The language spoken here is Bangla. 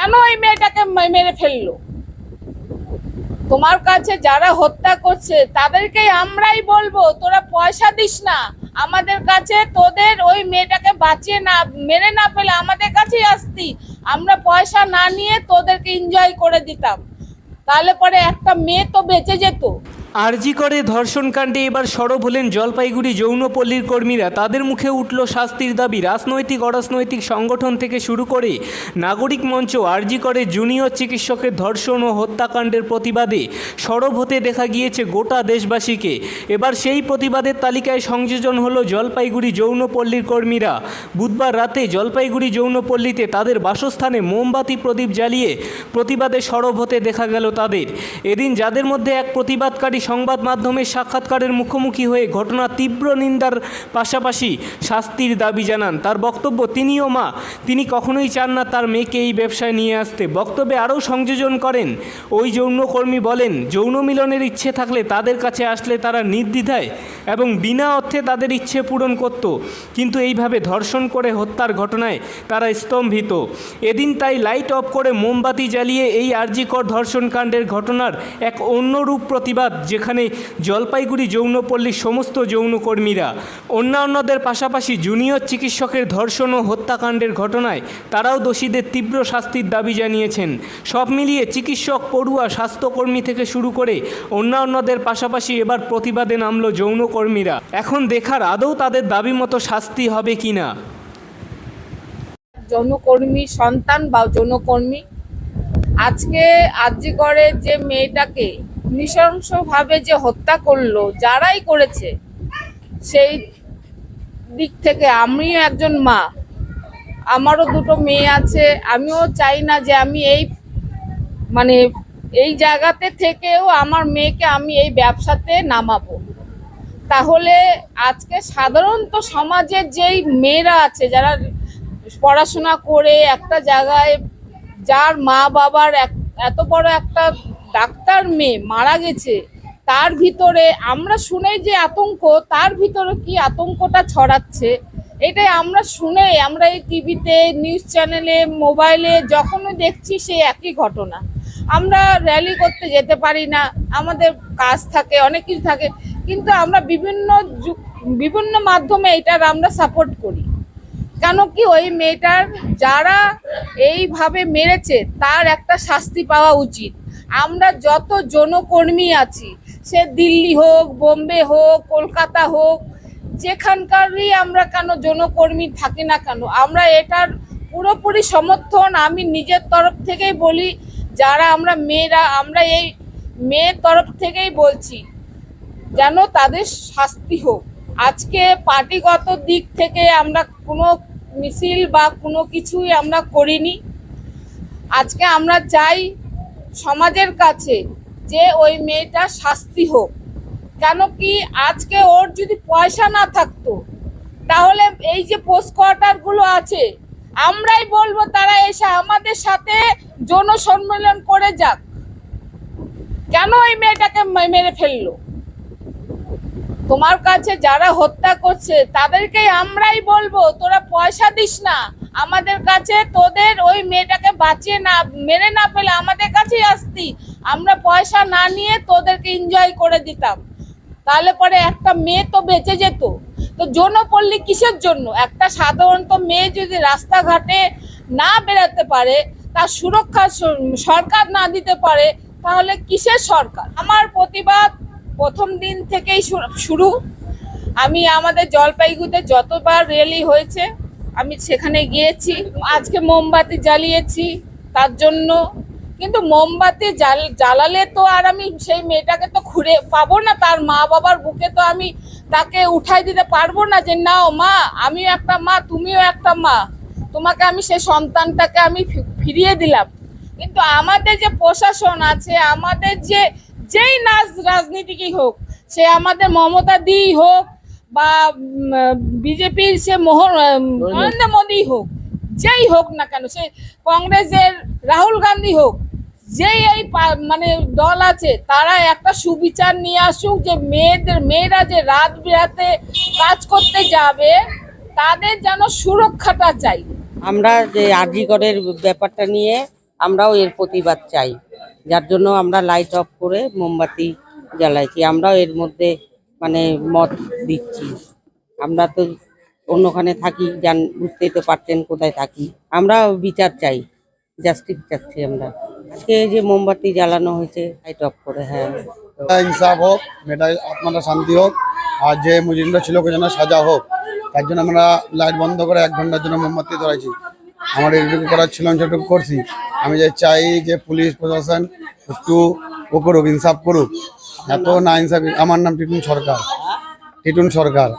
কেন ওই মেয়েটাকে মেরে ফেলল? তোমার কাছে যারা হত্যা করছে, তাদেরকেই আমরাই বলব, তোরা পয়সা দিস না। আমাদের কাছে তোদের ওই মেয়েটাকে বাঁচিয়ে না, মেরে না পেলে আমাদের কাছেই আসতি। আমরা পয়সা না নিয়ে তোদেরকে এনজয় করে দিতাম। তাহলে পরে একটা মেয়ে তো বেঁচে যেত। আরজি করে ধর্ষণকাণ্ডে এবার সরব হলেন জলপাইগুড়ি যৌনপল্লীর কর্মীরা। তাদের মুখে উঠল শাস্তির দাবি। রাজনৈতিক, অরাজনৈতিক সংগঠন থেকে শুরু করে নাগরিক মঞ্চ আরজি করে জুনিয়র চিকিৎসকের ধর্ষণ ও হত্যাকাণ্ডের প্রতিবাদে সরব হতে দেখা গিয়েছে গোটা দেশবাসীকে। এবার সেই প্রতিবাদের তালিকায় সংযোজন হলো জলপাইগুড়ি যৌনপল্লীর কর্মীরা। বুধবার রাতে জলপাইগুড়ি যৌনপল্লীতে তাদের বাসস্থানে মোমবাতি প্রদীপ জ্বালিয়ে প্রতিবাদে সরব হতে দেখা গেল তাদের। এদিন যাদের মধ্যে এক প্রতিবাদকারী সংবাদ মাধ্যমের সাক্ষাৎকারের মুখোমুখি হয়ে ঘটনার তীব্র নিন্দার পাশাপাশি শাস্তির দাবি জানান। তার বক্তব্য, তিনিও মা, তিনি কখনোই চান না তার মেয়েকে এই ব্যবসায় নিয়ে আসতে। বক্তব্যে আরও সংযোজন করেন। ওই যৌনকর্মী বলেন, যৌন মিলনের ইচ্ছে থাকলে তাদের কাছে আসলে তারা নির্দ্বিধায় এবং বিনা অর্থে তাদের ইচ্ছে পূরণ করত। কিন্তু এইভাবে ধর্ষণ করে হত্যার ঘটনায় তারা স্তম্ভিত। এদিন তাই লাইট অফ করে মোমবাতি জ্বালিয়ে এই আর্জিকর ধর্ষণকাণ্ডের ঘটনার এক অন্যরূপ প্রতিবাদ যেখানে জলপাইগুড়ি যৌনপল্লীর সমস্ত যৌনকর্মীরা, অন্যান্যদের পাশাপাশি জুনিয়র চিকিৎসকের ধর্ষণ ও হত্যাকাণ্ডের ঘটনায় তারাও দোষীদের তীব্র শাস্তির দাবি জানিয়েছেন। সব মিলিয়ে চিকিৎসক, পড়ুয়া, স্বাস্থ্যকর্মী থেকে শুরু করে অন্যান্যদের পাশাপাশি এবার প্রতিবাদে নামল যৌনকর্মীরা। এখন দেখার আদৌ তাদের দাবি মতো শাস্তি হবে কিনা যৌনকর্মী সন্তান বা যৌনকর্মী? আজকে আর্জি করে যে মেয়েটাকে নৃশংসভাবে যে হত্যা করল, যারাই করেছে, সেই দিক থেকে আমিও একজন মা। আমারও দুটো মেয়ে আছে, আমিও চাই না যে আমি এই মানে এই জায়গাতে থেকেও আমার মেয়েকে আমি এই ব্যবসাতে নামাবো। তাহলে আজকে সাধারণত সমাজের যেই মেয়েরা আছে, যারা পড়াশোনা করে একটা জায়গায়, যার মা বাবার এক এত বড় একটা ডাক্তার মেয়ে মারা গেছে, তার ভিতরে আমরা শুনে যে আতঙ্ক, তার ভিতরে কি আতঙ্কটা ছড়াচ্ছে? এটাই আমরা শুনে আমরা এই টিভিতে, নিউজ চ্যানেলে, মোবাইলে যখনই দেখছি সেই একই ঘটনা। আমরা র্যালি করতে যেতে পারি না, আমাদের কাজ থাকে, অনেক কিছু থাকে, কিন্তু আমরা বিভিন্ন বিভিন্ন মাধ্যমে এটার আমরা সাপোর্ট করি। কেন কি ওই মেয়েটার যারা এইভাবে মেরেছে, তার একটা শাস্তি পাওয়া উচিত। আমরা যত জনকর্মী আছি, সে দিল্লি হোক, বোম্বে হোক, কলকাতা হোক, যেখানকারই আমরা কেন জনকর্মী থাকি না কেন, আমরা এটার পুরোপুরি সমর্থন আমি নিজের তরফ থেকেই বলি, যারা আমরা মেয়েরা, আমরা এই মেয়ের তরফ থেকেই বলছি, যেন তাদের শাস্তি হোক। আজকে পার্টিগত দিক থেকে আমরা কোনো মিছিল বা কোনো কিছুই আমরা করিনি। আজকে আমরা চাই সমাজের কাছে যে ওই মেয়েটার শাস্তি হোক। কেন কি আজকে ওর যদি পয়সা না থাকতো, তাহলে এই যে পোস্ট কোয়ার্টারগুলো আছে, আমরাই বলব তারা এসে আমাদের সাথে যৌন সম্মেলন করে যাক। কেন ওই মেয়েটাকে মেরে ফেলল? তোমার কাছে যারা হত্যা করছে তাদেরকেই আমরাই বলব, তোরা পয়সা দিস না। আমাদের কাছে তোদের ওই মেয়েটাকে বাঁচিয়ে না, মেরে না পেলে আমাদের কাছেই আসতি। আমরা পয়সা না নিয়ে তোদেরকে এনজয় করে দিতাম। তাহলে পরে একটা মেয়ে তো বেঁচে যেত। তো যৌনপল্লী কিসের জন্য? একটা সাধারণত মেয়ে যদি রাস্তাঘাটে না বেরাতে পারে, তার সুরক্ষা সরকার না দিতে পারে, তাহলে কিসের সরকার? আমার প্রতিবাদ প্রথম দিন থেকেই শুরু। আমি আমাদের জলপাইগুড়িতে যতবার র্যালি হয়েছে, আমি সেখানে গিয়েছি। আজকে মোমবাতি জ্বালিয়েছি তার জন্য। কিন্তু মোমবাতি জ্বাল জ্বালালে তো আর আমি সেই মেয়েটাকে তো ঘুরে পাবো না, তার মা বাবার বুকে তো আমি তাকে উঠাই দিতে পারব না যে, নাও মা, আমিও একটা মা, তুমিও একটা মা। তোমাকে আমি সেই সন্তানটাকে আমি ফিরিয়ে দিলাম। কিন্তু আমাদের যে প্রশাসন আছে, আমাদের যে যেই নাচ রাজনীতিকই হোক সে আমাদের মমতা দি হোক বা বিজেপির সে মোহন নরেন্দ্র মোদী হোক যেই হোক না কেন সে কংগ্রেসের রাহুল গান্ধী হোক যেই এই মানে দল আছে তারা একটা সুবিচার নিয়ে আসুক যে মেয়েদের মেয়েরা যে রাত বিরাতে কাজ করতে যাবে তাদের যেন সুরক্ষাটা চাই। আমরা যে আরজি করের ব্যাপারটা নিয়ে আমরাও এর প্রতিবাদ চাই। যার জন্য আমরা লাইট অফ করে মোমবাতি জ্বালাইছি। আমরাও এর মধ্যে মানে মত দিচ্ছি। আমরা তো অন্যখানে থাকি, জান, বুঝতেই তো পারছেন কোথায় থাকি। আমরা বিচার চাই জাস্টিস চাচ্ছি আমরা। আজকে যে মোমবাতি জ্বালানো হয়েছে লাইট অফ করে হ্যাঁ। ইনসাফ হোক মেয়েটার আত্মাটা শান্তি হোক, আর যে মুজিমটা ছিল, ওকে যেন সাজা হোক, তার জন্য আমরা লাইট বন্ধ করে এক ঘণ্টার জন্য মোমবাতি ধরাইছি আমার এইটুকু করার ছিল, আমি সেটুকু করছি। আমি যে চাই যে পুলিশ প্রশাসন একটু ও করুক ইনসাফ করুক। এত না ইনসাফ আমার নাম টিটুন সরকার। টিটুন সরকার।